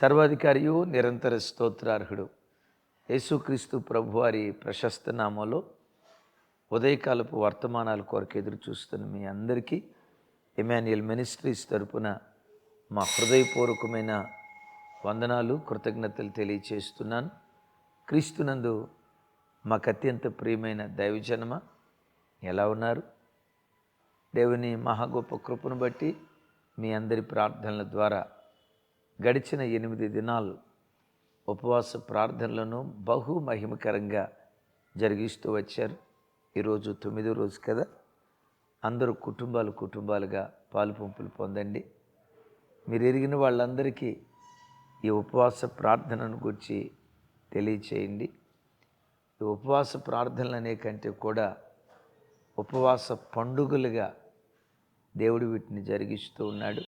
సర్వాధికారియు నిరంతర స్తోత్రార్హుడు. యేసుక్రీస్తు ప్రభువారి ప్రశస్త నామంలో ఉదయకాలపు వర్తమానాల కొరకు ఎదురు చూస్తున్న మీ అందరికీ ఎమాన్యుయల్ మినిస్ట్రీస్ తరపున మా హృదయపూర్వకమైన వందనాలు కృతజ్ఞతలు తెలియచేస్తున్నాను. క్రీస్తునందు మాకు అత్యంత ప్రియమైన దైవజనమ ఎలా ఉన్నారు? దేవుని మహా కృపను బట్టి మీ అందరి ప్రార్థనల ద్వారా గడిచిన ఎనిమిది దినాలు ఉపవాస ప్రార్థనలను బహు మహిమకరంగా జరిగిస్తూ వచ్చారు. ఈరోజు తొమ్మిదో రోజు కదా. అందరూ కుటుంబాలు కుటుంబాలుగా పాలు పంపులు పొందండి. మీరు ఎరిగిన వాళ్ళందరికీ ఈ ఉపవాస ప్రార్థనను గురించి తెలియచేయండి. ఈ ఉపవాస ప్రార్థనలు అనే కంటే కూడా ఉపవాస పండుగలుగా దేవుడు వీటిని జరిగిస్తూ ఉన్నాడు.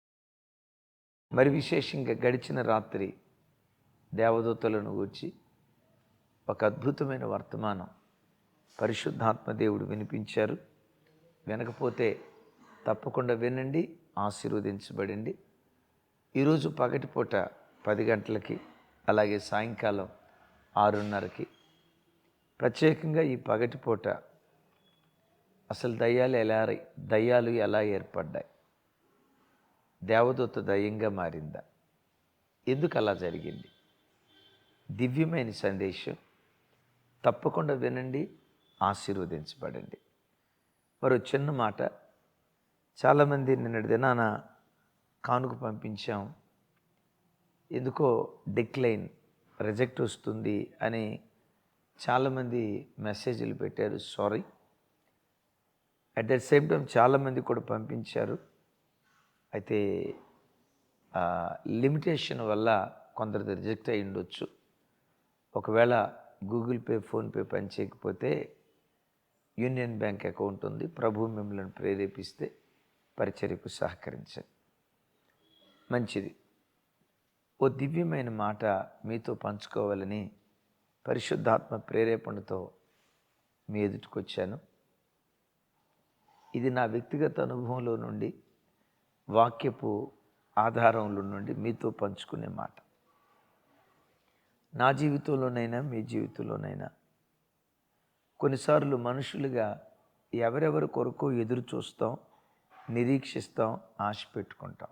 మరి విశేషంగా గడిచిన రాత్రి దేవదూతలను గూర్చి ఒక అద్భుతమైన వర్తమానం పరిశుద్ధాత్మ దేవుడు వినిపించారు. వినకపోతే తప్పకుండా వినండి ఆశీర్వదించబడండి. ఈరోజు పగటిపూట పది గంటలకి అలాగే సాయంకాలం ఆరున్నరకి ప్రత్యేకంగా ఈ పగటిపూట అసలు దయ్యాలు ఎలా దయ్యాలు ఎలా ఏర్పడ్డాయి? దేవదూత దయంగా మారిందా? ఎందుకు అలా జరిగింది? దివ్యమైన సందేశం. తప్పకుండా వినండి ఆశీర్వదించబడండి. మరో చిన్న మాట. చాలామంది నిన్నటి దినాన కానుక పంపించాం. ఎందుకో డిక్లైన్ రిజెక్ట్ వస్తుంది అని చాలామంది మెసేజ్లు పెట్టారు. Sorry. At the same time చాలామంది కూడా పంపించారు. అయితే లిమిటేషన్ వల్ల కొందరిది రిజెక్ట్ అయి ఉండొచ్చు. ఒకవేళ గూగుల్ పే ఫోన్పే పనిచేయకపోతే యూనియన్ బ్యాంక్ అకౌంట్ ఉంది. ప్రభు మిమ్మల్ని ప్రేరేపిస్తే పరిచర్యకు సహకరించండి. మంచిది. ఓ దివ్యమైన మాట మీతో పంచుకోవాలని పరిశుద్ధాత్మ ప్రేరేపణతో మీ ఎదుటికొచ్చాను. ఇది నా వ్యక్తిగత అనుభవంలో నుండి వాక్యపు ఆధారంలో నుండి మీతో పంచుకునే మాట. నా జీవితంలోనైనా మీ జీవితంలోనైనా కొన్నిసార్లు మనుషులుగా ఎవరెవరి కొరకు ఎదురు చూస్తాం నిరీక్షిస్తాం ఆశ పెట్టుకుంటాం.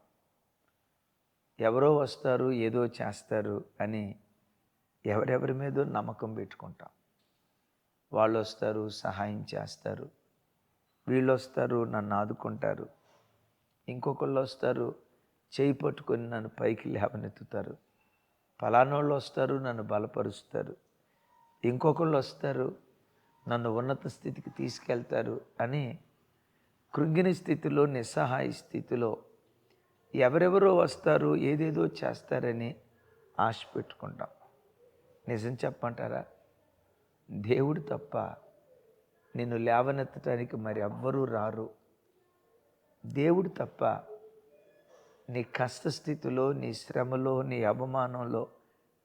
ఎవరో వస్తారు ఏదో చేస్తారు అని ఎవరెవరి మీద నమ్మకం పెట్టుకుంటాం. వాళ్ళు వస్తారు సహాయం చేస్తారు. వీళ్ళు వస్తారు నన్ను ఆదుకుంటారు. ఇంకొకళ్ళు వస్తారు చేయి పట్టుకొని నన్ను పైకి లేవనెత్తుతారు. ఫలానోళ్ళు వస్తారు నన్ను బలపరుస్తారు. ఇంకొకళ్ళు వస్తారు నన్ను ఉన్నత స్థితికి తీసుకెళ్తారు అని కృంగిన స్థితిలో నిస్సహాయ స్థితిలో ఎవరెవరో వస్తారు ఏదేదో చేస్తారని ఆశ పెట్టుకుంటాం. నిజం చెప్పంటారా దేవుడు తప్ప నిన్ను లేవనెత్తడానికి మరి ఎవ్వరూ రారు. దేవుడు తప్ప నీ కష్టస్థితిలో నీ శ్రమలో నీ అవమానంలో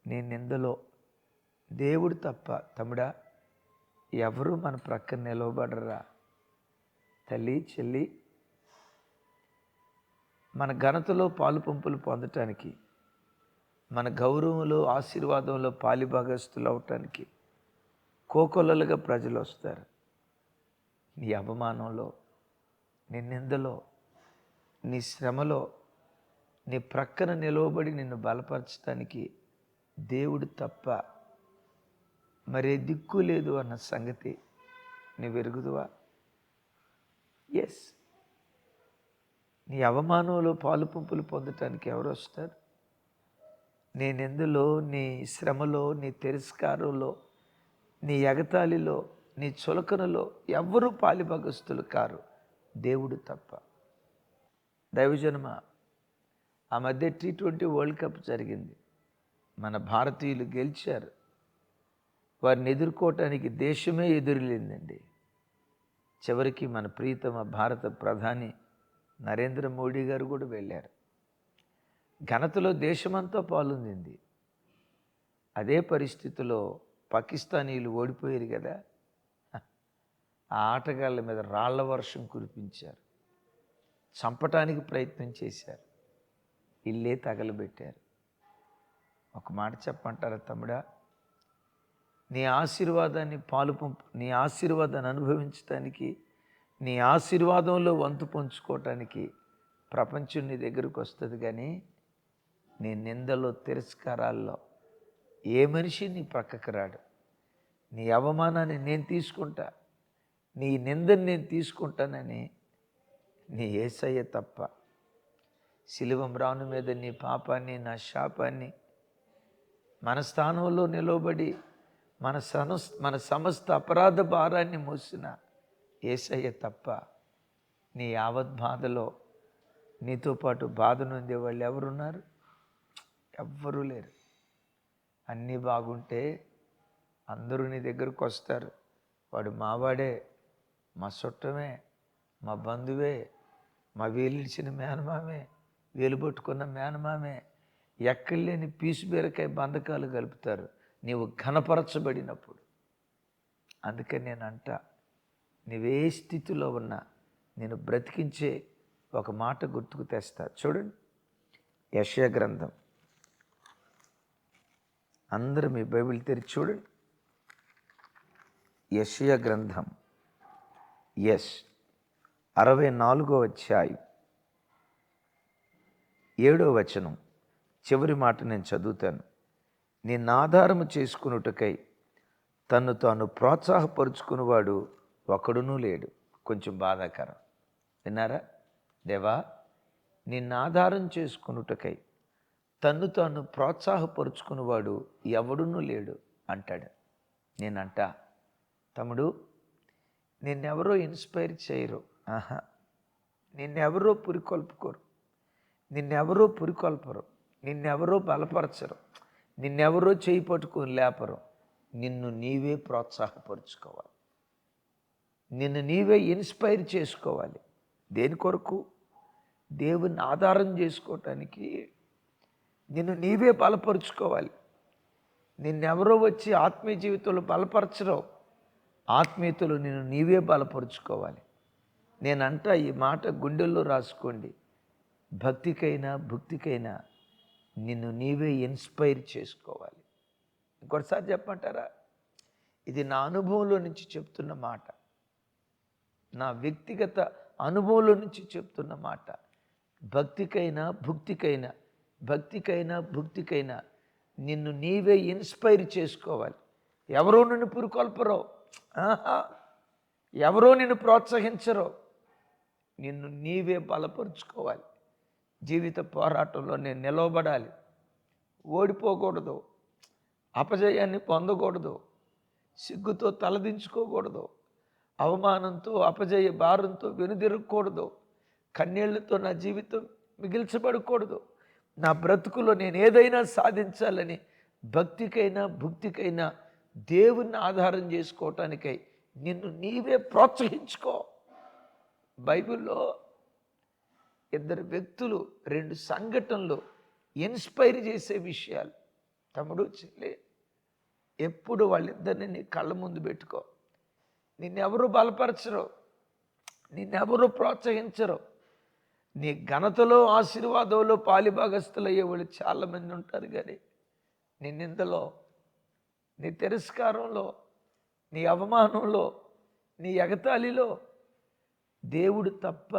నీ నిందలో దేవుడు తప్ప తమ్ముడా ఎవరు మన ప్రక్కన నిలవబడరా? తల్లి చెల్లి మన ఘనతలో పాలు పంపులు పొందటానికి మన గౌరవంలో ఆశీర్వాదంలో పాలిభాగస్తులు అవటానికి కోకొల్లలుగా ప్రజలు వస్తారు. నీ అవమానంలో నీ నిందలో నీ శ్రమలో నీ ప్రక్కన నిలవబడి నిన్ను బలపరచడానికి దేవుడు తప్ప మరే దిక్కు లేదు అన్న సంగతి నువ్వు ఎరుగుదువా? ఎస్ నీ అవమానంలో పాలు పంపులు పొందటానికి ఎవరు వస్తారు? నేనెందులో నీ శ్రమలో నీ తిరస్కారంలో నీ ఎగతాళిలో నీ చులకనలో ఎవ్వరూ పాలిభగస్తులు కారు? దేవుడు తప్ప. దైవజనమ ఆ మధ్య టీ ట్వంటీ వరల్డ్ కప్ జరిగింది. మన భారతీయులు గెలిచారు. వారిని ఎదుర్కోవటానికి దేశమే ఎదురులేందండి. చివరికి మన ప్రీతమ భారత ప్రధాని నరేంద్ర మోడీ గారు కూడా వెళ్ళారు. ఘనతలో దేశమంతా పాల్గొంది అదే పరిస్థితిలో పాకిస్తానీలు ఓడిపోయారు కదా. ఆ ఆటగాళ్ళ మీద రాళ్ళ వర్షం కురిపించారు. చంపటానికి ప్రయత్నం చేశారు. ఇల్లే తగలబెట్టారు. ఒక మాట చెప్పంటారా తమ్ముడా? నీ ఆశీర్వాదాన్ని పాలు పంపు నీ ఆశీర్వాదాన్ని అనుభవించడానికి నీ ఆశీర్వాదంలో వంతు పంచుకోవటానికి ప్రపంచం నీ దగ్గరకు వస్తుంది కానీ నీ నిందలో తిరస్కారాల్లో ఏ మనిషి నీ పక్కకు రాడు. నీ అవమానాన్ని నేను తీసుకుంటా. నీ నిందని నేను తీసుకుంటానని నీ ఏసయ్య తప్ప. శిలువం రాను మీద నీ పాపాన్ని నా శాపాన్ని మన స్థానంలో నిలబడి మన సనస్ మన సమస్త అపరాధ భారాన్ని మోసిన ఏసయ్య తప్ప నీ యావత్ బాధలో నీతో పాటు బాధ నొందే వాళ్ళు ఎవరున్నారు? ఎవ్వరూ లేరు. అన్నీ బాగుంటే అందరూ నీ దగ్గరకు వస్తారు. వాడు మావాడే. మా చుట్టమే మా బంధువే మా వేలిడిచిన మేనమామే వేలు పట్టుకున్న మేనమామే ఎక్కడ లేని పీసు బీరకాయ బంధకాలు కలుపుతారు నీవు ఘనపరచబడినప్పుడు. అందుకని నేను అంట నీవే స్థితిలో ఉన్నా నేను బ్రతికించే ఒక మాట గుర్తుకు తెస్తా. చూడండి. యశయ గ్రంథం. అందరూ మీ బైబిల్ తెరిచి చూడండి. యశయ గ్రంథం. ఎస్ అరవై నాలుగో అధ్యాయం. ఏడో వచనం. చివరి మాట నేను చదువుతాను. నిన్ను ఆధారము చేసుకున్నటకై తను తాను ప్రోత్సాహపరుచుకునేవాడు ఒకడునూ లేడు. కొంచెం బాధాకరం. విన్నారా? దేవా నిన్ను ఆధారం చేసుకున్నటకై తను తాను ప్రోత్సాహపరుచుకునేవాడు ఎవడునూ లేడు అంటాడు. నేనంట. తమ్ముడు నిన్నెవరో ఇన్స్పైర్ చేయరు. ఆహా. నిన్నెవరో పురికొల్పుకోరు. నిన్నెవరో పురికొల్పరు. నిన్నెవరో బలపరచరు. నిన్నెవరో చేయి పట్టుకొని లేపరు. నిన్ను నీవే ప్రోత్సాహపరుచుకోవాలి. నిన్ను నీవే ఇన్స్పైర్ చేసుకోవాలి. దేని కొరకు? దేవుని ఆధారం చేసుకోవటానికి నిన్ను నీవే బలపరుచుకోవాలి. నిన్నెవరో వచ్చి ఆత్మీయ జీవితంలో బలపరచరు. ఆత్మీయతలు నేను నీవే బలపరుచుకోవాలి. నేనంట ఈ మాట గుండెల్లో రాసుకోండి. భక్తికైనా భక్తికైనా నిన్ను నీవే ఇన్స్పైర్ చేసుకోవాలి. ఇంకోటిసారి చెప్పమంటారా? ఇది నా అనుభవంలో నుంచి చెప్తున్న మాట. నా వ్యక్తిగత అనుభవంలో నుంచి చెప్తున్న మాట. భక్తికైనా భుక్తికైనా భక్తికైనా భుక్తికైనా నిన్ను నీవే ఇన్స్పైర్ చేసుకోవాలి. ఎవరో నిన్ను పురుకొల్పరో. ఎవరో నిన్ను ప్రోత్సహించరు. నిన్ను నీవే బలపరుచుకోవాలి. జీవిత పోరాటంలో నేను నిలవబడాలి. ఓడిపోకూడదు. అపజయాన్ని పొందకూడదు. సిగ్గుతో తలదించుకోకూడదు. అవమానంతో అపజయ భారంతో వెనుదిరగకూడదు. కన్నీళ్ళతో నా జీవితం మిగిల్చబడకూడదు. నా బ్రతుకులో నేను ఏదైనా సాధించాలని భక్తికైనా భుక్తికైనా దేవుణ్ణి ఆధారం చేసుకోవటానికై నిన్ను నీవే ప్రోత్సహించుకో. బైబిల్లో ఇద్దరు వ్యక్తులు రెండు సంఘటనలు ఇన్స్పైర్ చేసే విషయాలు. తమ్ముడు చెల్లి ఎప్పుడు వాళ్ళిద్దరిని నీ కళ్ళ ముందు పెట్టుకో. నిన్నెవరు బలపరచరు నిన్నెవరు ప్రోత్సహించరు. నీ ఘనతలో ఆశీర్వాదంలో పాలిభాగస్తులు అయ్యేవాళ్ళు చాలామంది ఉంటారు కానీ నీ నీ తిరస్కారంలో నీ అవమానంలో నీ ఎగతాళిలో దేవుడు తప్ప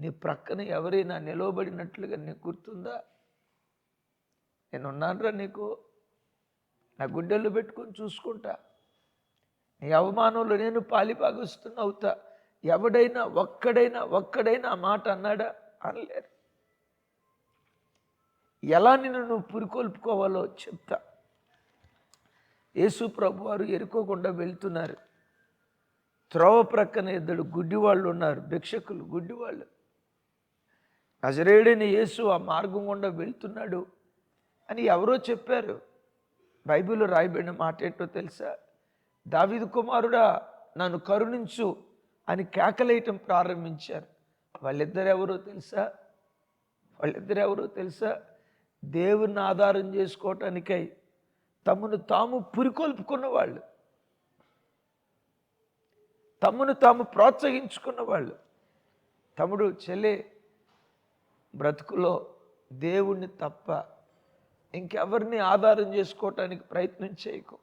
నీ ప్రక్కన ఎవరైనా నిలవబడినట్లుగా నీకు గుర్తుందా? నేనున్నానరా నీకు. నా గుండెల్లో పెట్టుకొని చూసుకుంటా. నీ అవమానంలో నేను పాలిపాగిస్తున్న అవుతా ఎవడైనా ఒక్కడైనా ఒక్కడైనా ఆ మాట అన్నాడా? అనలేరు. ఎలా నిన్ను నువ్వు పురికొల్పుకోవాలో చెప్తా. యేసు ప్రభు వారు ఎరుకోకుండా వెళ్తున్నారు. త్రోవ ప్రక్కన ఇద్దరు గుడ్డివాళ్ళు ఉన్నారు భిక్షకులు గుడ్డివాళ్ళు. నజరేడైన యేసు ఆ మార్గం గుండా వెళ్తున్నాడు అని ఎవరో చెప్పారు. బైబిల్లో రాయబడిన మాట ఏంటో తెలుసా? దావిదు కుమారుడా నన్ను కరుణించు అని కేకలేయటం ప్రారంభించారు. వాళ్ళిద్దరు ఎవరో తెలుసా? వాళ్ళిద్దరు ఎవరో తెలుసా? దేవుని ఆధారం చేసుకోవటానికై తమను తాము పురికొల్పుకున్న వాళ్ళు తమను తాము ప్రోత్సహించుకున్న వాళ్ళు తమ్ముడు చెల్లె బ్రతుకులో దేవుణ్ణి తప్ప ఇంకెవరిని ఆధారం చేసుకోవటానికి ప్రయత్నం చేయకు.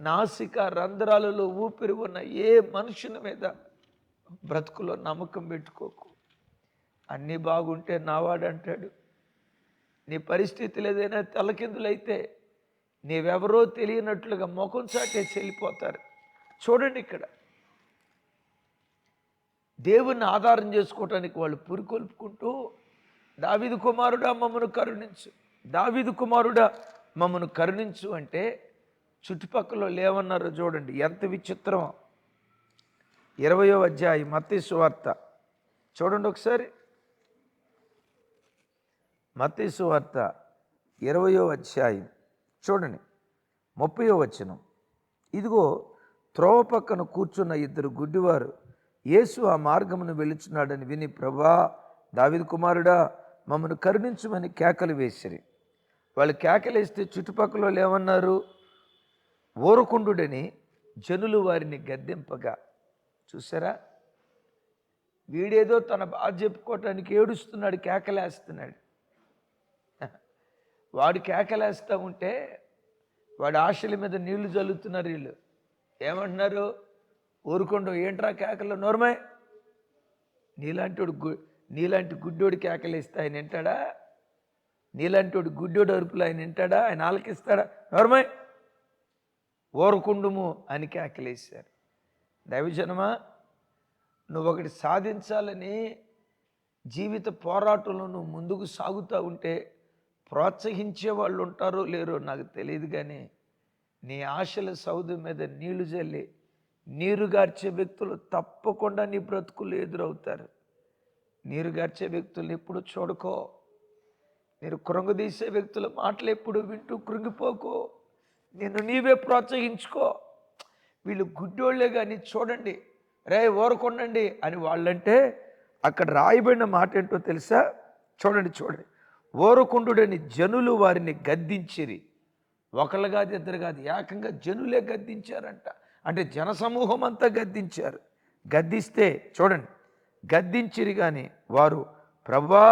నాసిక రంధ్రాలలో ఊపిరి ఉన్న ఏ మనుషుని మీద బ్రతుకులో నమ్మకం పెట్టుకోకు. అన్నీ బాగుంటే నావాడు అంటాడు నీ పరిస్థితులు ఏదైనా తలకిందులైతే నీవెవరో తెలియనట్లుగా ముఖం చాటే చెల్లిపోతారు. చూడండి ఇక్కడ. దేవుణ్ణి ఆధారం చేసుకోవటానికి వాళ్ళు పురికొల్పుకుంటూ దావిదు కుమారుడా మమ్మను కరుణించు. దావిదు కుమారుడా మమ్మను కరుణించు. అంటే చుట్టుపక్కల లేవన్నారో చూడండి. ఎంత విచిత్రం. ఇరవయో అధ్యాయం మత్తి సువార్త చూడండి ఒకసారి. మత్తి సువార్త ఇరవయో అధ్యాయం. చూడండి. ముప్పయో వచనం. ఇదిగో త్రోవ పక్కన కూర్చున్న ఇద్దరు గుడ్డివారు యేసు ఆ మార్గమును వెళుచున్నాడని విని ప్రభా దావిది కుమారుడా మమ్మను కరుణించమని కేకలు వేసిరి. వాళ్ళు కేకలేస్తే చుట్టుపక్కల వాళ్ళు ఏమన్నారు? ఊరకుండుడని జనులు వారిని గద్దెంపగా. చూసారా? వీడేదో తన బాధ చెప్పుకోవటానికి ఏడుస్తున్నాడు కేకలేస్తున్నాడు. వాడు కేకలేస్తూ ఉంటే వాడి ఆశల మీద నీళ్ళు చల్లుతున్నారు వీళ్ళు. ఏమంటున్నారు? ఊరుకుండు ఏంట్రా కేకలు? నోర్మే. నీలాంటి గు నీలాంటి గుడ్డోడు కేకలేస్తే ఆయన వింటాడా? నీలాంటి గుడ్డోడు అరుపులు ఆయన వింటాడా? ఆయన ఆలకిస్తాడా? నోర్మే. ఓరకుండుము అని కేకలేశారు దైవజనమా నువ్వు ఒకటి సాధించాలని జీవిత పోరాటంలో నువ్వు ముందుకు సాగుతూ ఉంటే ప్రోత్సహించే వాళ్ళు ఉంటారో లేరో నాకు తెలియదు కానీ నీ ఆశల సౌదు మీద నీళ్ళు జల్లి నీరుగార్చే వ్యక్తులు తప్పకుండా నీ బ్రతుకులు ఎదురవుతారు. నీరుగార్చే వ్యక్తులు ఎప్పుడు చూడుకో. మీరు కృంగదీసే వ్యక్తుల మాటలు ఎప్పుడు వింటూ కృంగిపోకో. నిన్ను నీవే ప్రోత్సహించుకో. వీళ్ళు గుడ్డోళ్ళే కానీ చూడండి రే ఓరకొండండి అని వాళ్ళంటే అక్కడ రాయబడిన మాట ఏంటో తెలుసా? చూడండి చూడండి. ఓరకుండుడని జనులు వారిని గద్దించిరి. ఒకళ్ళు కాదు ఇద్దరు కాదు ఏకంగా జనులే గద్దించారంట. అంటే జనసమూహం అంతా గద్దించారు. గద్దిస్తే చూడండి గద్దించిరి కానీ వారు ప్రభా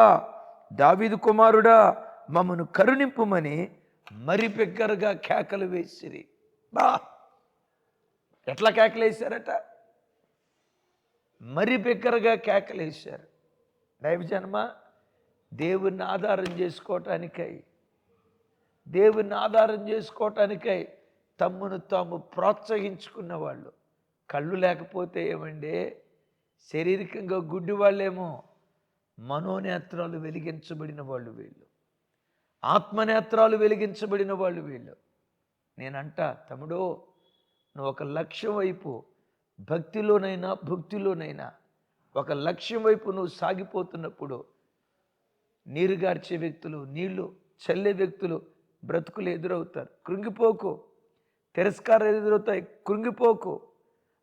దావిదు కుమారుడా మమ్మను కరుణింపుమని మరి బిగ్గరగా కేకలు వేసిరి. బా! ఎట్లా కేకలు వేశారట మరి బిగ్గరగా కేకలు వేశారు. దైవజన్మ? దేవుణ్ణి ఆధారం చేసుకోవటానికై దేవుణ్ణి ఆధారం చేసుకోవటానికై తమ్మును తాము ప్రోత్సహించుకున్న వాళ్ళు. కళ్ళు లేకపోతే ఏమండి? శారీరకంగా గుడ్డి వాళ్ళేమో మనోనేత్రాలు వెలిగించబడిన వాళ్ళు వీళ్ళు. ఆత్మనేత్రాలు వెలిగించబడిన వాళ్ళు వీళ్ళు. నేనంట తమ్ముడు నువ్వు ఒక లక్ష్యం వైపు భక్తిలోనైనా భక్తిలోనైనా ఒక లక్ష్యం వైపు నువ్వు సాగిపోతున్నప్పుడు నీరు గార్చే వ్యక్తులు నీళ్ళు చల్లే వ్యక్తులు బ్రతుకులు ఎదురవుతారు. కృంగిపోకు. తిరస్కారాలు ఎదురవుతాయి. కృంగిపోకు.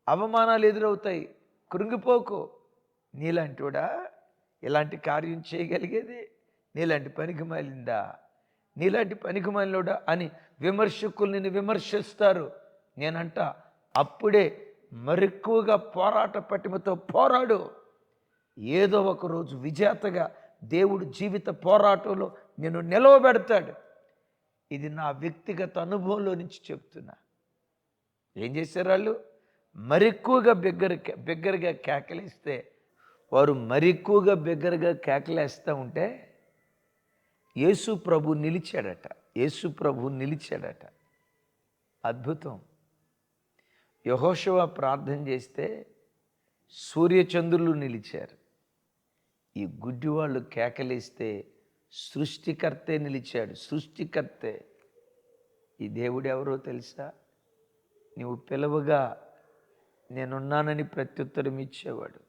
అవమానాలు ఎదురవుతాయి. కృంగిపోకు. నీలాంటివాడా ఇలాంటి కార్యం చేయగలిగేది నీలాంటి పనికి మాలిందా? నీలాంటి పనికి మాలినోడా అని విమర్శకులు నిన్ను విమర్శిస్తారు. నేనంట అప్పుడే మరెక్కువగా పోరాట పటిమతో పోరాడు. ఏదో ఒక రోజు విజేతగా దేవుడు జీవిత పోరాటంలో నేను నిలవబెడతాడు. ఇది నా వ్యక్తిగత అనుభవంలో నుంచి చెప్తున్నా. ఏం చేశారు వాళ్ళు? మరెక్కువగా బిగ్గర బిగ్గరగా కేకలేస్తే వారు మరెక్కువగా బిగ్గరగా కేకలేస్తూ ఉంటే యేసు ప్రభు నిలిచాడట. యేసు ప్రభు నిలిచాడట. అద్భుతం. యహోశవ ప్రార్థన చేస్తే సూర్యచంద్రులు నిలిచారు. ఈ గుడ్డి వాళ్ళు కేకలేస్తే సృష్టికర్తే నిలిచాడు. సృష్టికర్తే. ఈ దేవుడు ఎవరో తెలుసా? నీవు పిలవగా నేనున్నానని ప్రత్యుత్తరం ఇచ్చేవాడు.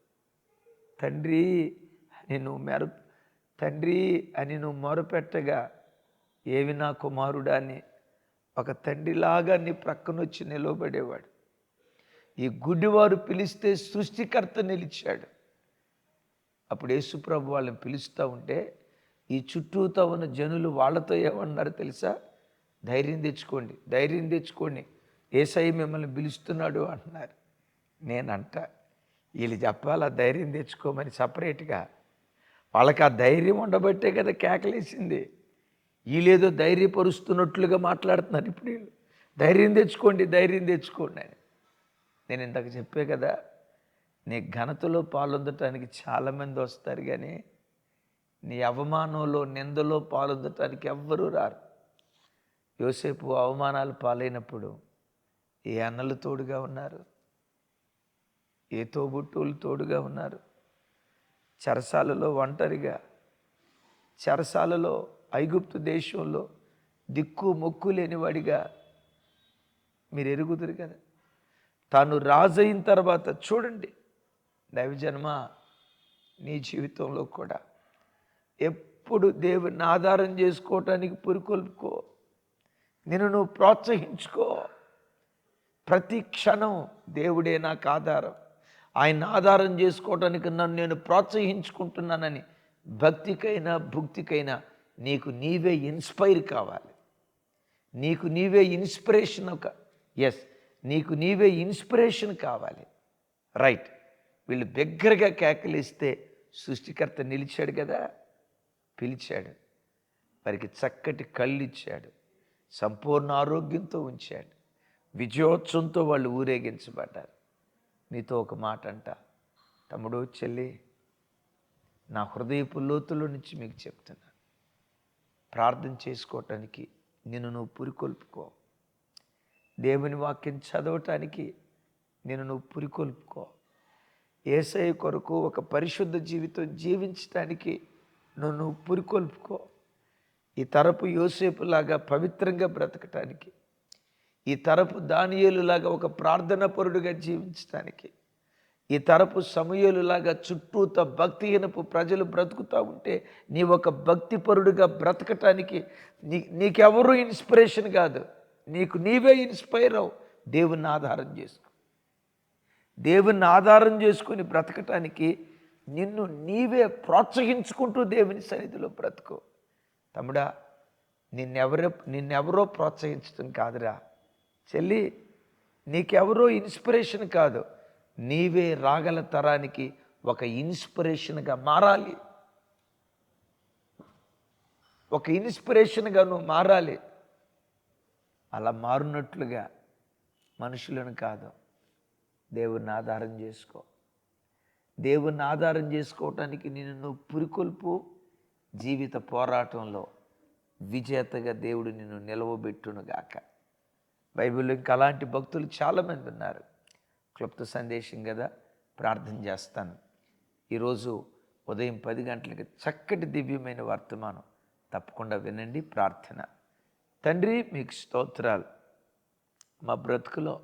తండ్రి అని నువ్వు మెర తండ్రి అని నువ్వు మొరపెట్టగా ఏవి నా కుమారుడా అని ఒక తండ్రిలాగా నీ ప్రక్కనొచ్చి నిలవబడేవాడు. ఈ గుడ్డివారు పిలిస్తే సృష్టికర్త నిలిచాడు. అప్పుడు యేసుప్రభు వాళ్ళని పిలుస్తూ ఉంటే ఈ చుట్టూతో ఉన్న జనులు వాళ్ళతో ఏమన్నారు తెలుసా? ధైర్యం తెచ్చుకోండి ధైర్యం తెచ్చుకోండి. ఏసై మిమ్మల్ని పిలుస్తున్నాడు అంటున్నారు. నేనంట వీళ్ళు చెప్పాలా ధైర్యం తెచ్చుకోమని సపరేట్గా? వాళ్ళకి ఆ ధైర్యం ఉండబట్టే కదా కేకలేసింది. వీళ్ళేదో ధైర్యపరుస్తున్నట్లుగా మాట్లాడుతున్నారు ఇప్పుడు వీళ్ళు. ధైర్యం తెచ్చుకోండి ధైర్యం తెచ్చుకోండి అని. నేను ఇందాక చెప్పే కదా నీ ఘనతలో పాల్గొనటానికి చాలామంది వస్తారు కానీ నీ అవమానంలో నిందలో పాల్గొనటానికి ఎవ్వరూ రారు. యోసేపు అవమానాలు పాలైనప్పుడు ఏ అన్నలు తోడుగా ఉన్నారు? ఏ తోబుట్టువులు తోడుగా ఉన్నారు? చెరసాలలో ఒంటరిగా చెరసాలలో ఐగుప్తు దేశంలో దిక్కు మొక్కు లేనివాడిగా మీరు ఎరుగుదురు కదా? తాను రాజైన తర్వాత చూడండి దైవజన్మ నీ జీవితంలో కూడా. ఎప్పుడు దేవుని ఆధారం చేసుకోవటానికి పురికొల్పుకో. నేను నువ్వు ప్రోత్సహించుకో. ప్రతి క్షణం దేవుడే నాకు ఆధారం. ఆయన ఆధారం చేసుకోవటానికి నన్ను నేను ప్రోత్సహించుకుంటున్నానని భక్తికైనా భుక్తికైనా నీకు నీవే ఇన్స్పైర్ కావాలి. నీకు నీవే ఇన్స్పిరేషన్ ఒక. ఎస్ నీకు నీవే ఇన్స్పిరేషన్ కావాలి. రైట్ వీళ్ళు దగ్గరగా కేకలిస్తే సృష్టికర్త నిలిచాడు కదా పిలిచాడు. వారికి చక్కటి కళ్ళు ఇచ్చాడు సంపూర్ణ ఆరోగ్యంతో ఉంచాడు. విజయోత్సవంతో వాళ్ళు ఊరేగించబడ్డారు. నీతో ఒక మాట అంట. తమ్ముడు చెల్లి నా హృదయపు లోతుల నుంచి మీకు చెప్తున్నా. ప్రార్థన చేసుకోవటానికి నిన్ను నువ్వు పురికొల్పుకో. దేవుని వాక్యం చదవటానికి నేను నువ్వు పురికొల్పుకో. ఏసఐ కొరకు ఒక పరిశుద్ధ జీవితం జీవించటానికి నువ్వు పురికొల్పుకో. ఈ తరపు యోసేపులాగా పవిత్రంగా బ్రతకటానికి ఈ తరపు దానియేలులాగా ఒక ప్రార్థన పరుడుగా జీవించటానికి ఈ తరపు సమయలులాగా చుట్టూత భక్తిహీనపు ప్రజలు బ్రతుకుతూ ఉంటే నీ ఒక భక్తిపరుడుగా బ్రతకటానికి నీ నీకెవరూ ఇన్స్పిరేషన్ కాదు. నీకు నీవే ఇన్స్పైర్ అవు. దేవుణ్ణి ఆధారం చేసుకో. దేవుని ఆధారం చేసుకుని బ్రతకటానికి నిన్ను నీవే ప్రోత్సహించుకుంటూ దేవుని సన్నిధిలో బ్రతుకు. తమ్ముడా నిన్నెవరో నిన్నెవరో ప్రోత్సహించడం కాదురా. చెల్లి నీకెవరో ఇన్స్పిరేషన్ కాదు. నీవే రాగల తరానికి ఒక ఇన్స్పిరేషన్గా మారాలి. ఒక ఇన్స్పిరేషన్గా నువ్వు మారాలి. అలా మారినట్లుగా మనుషులను కాదు. దేవుణ్ణి ఆధారం చేసుకో. దేవుణ్ణి ఆధారం చేసుకోవటానికి నేను నువ్వు పురికొల్పు జీవిత పోరాటంలో విజేతగా దేవుడు నిన్ను నిలవబెట్టునుగాక బైబిల్లో ఇంకా అలాంటి భక్తులు చాలామంది ఉన్నారు. క్లుప్త సందేశం కదా ప్రార్థన చేస్తాను. ఈరోజు ఉదయం పది గంటలకి చక్కటి దివ్యమైన వర్తమానం. తప్పకుండా వినండి ప్రార్థన. తండ్రి మీకు స్తోత్రాలు. మా బ్రతుకులో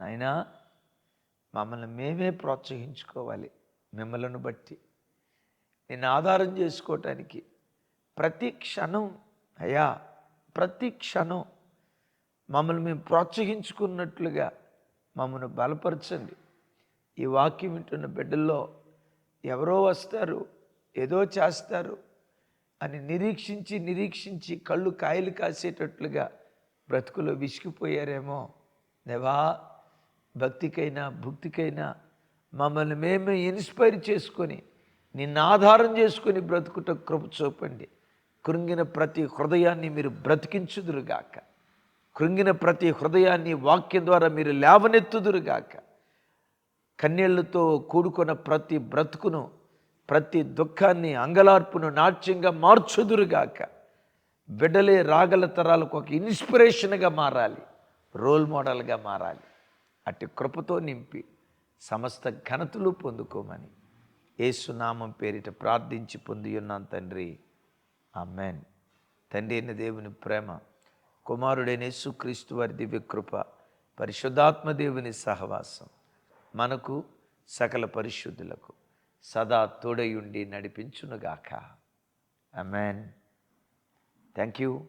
అయినా మమ్మల్ని మేమే ప్రోత్సహించుకోవాలి మిమ్మల్ని బట్టి. నేను ఆధారం చేసుకోవటానికి ప్రతి క్షణం అయ్యా ప్రతి క్షణం మమ్మల్ని మేము ప్రోత్సహించుకున్నట్లుగా మమ్మల్ని బలపరచండి. ఈ వాక్యం వింటున్న బిడ్డల్లో ఎవరో వస్తారు ఏదో చేస్తారు అని నిరీక్షించి నిరీక్షించి కళ్ళు కాయలు కాసేటట్లుగా బ్రతుకులో విసిగిపోయారేమో. దేవా భక్తికైనా భుక్తికైనా మమ్మల్ని మేమే ఇన్స్పైర్ చేసుకొని నిన్ను ఆధారం చేసుకొని బ్రతుకుట కృప చూపండి. కృంగిన ప్రతి హృదయాన్ని మీరు బ్రతికించుదురుగాక. కృంగిన ప్రతి హృదయాన్ని వాక్యం ద్వారా మీరు లేవనెత్తుదురుగాక. కన్నీళ్ళతో కూడుకున్న ప్రతి బ్రతుకును ప్రతి దుఃఖాన్ని అంగలార్పును నాట్యంగా మార్చుదురుగాక. బిడ్డలే రాగల తరాలకు ఒక ఇన్స్పిరేషన్గా మారాలి. రోల్ మోడల్గా మారాలి. అట్టి కృపతో నింపి సమస్త ఘనతలు పొందుకోమని ఏసునామం పేరిట ప్రార్థించి పొంది ఉన్నాను తండ్రి. ఆమెన్. తండ్రి అయిన దేవుని ప్రేమ కుమారుడైన యేసుక్రీస్తు వారి దివ్యకృప పరిశుద్ధాత్మ దేవుని సహవాసం మనకు సకల పరిశుద్ధులకు సదా తోడయుండి నడిపించునుగాక. Amen thank you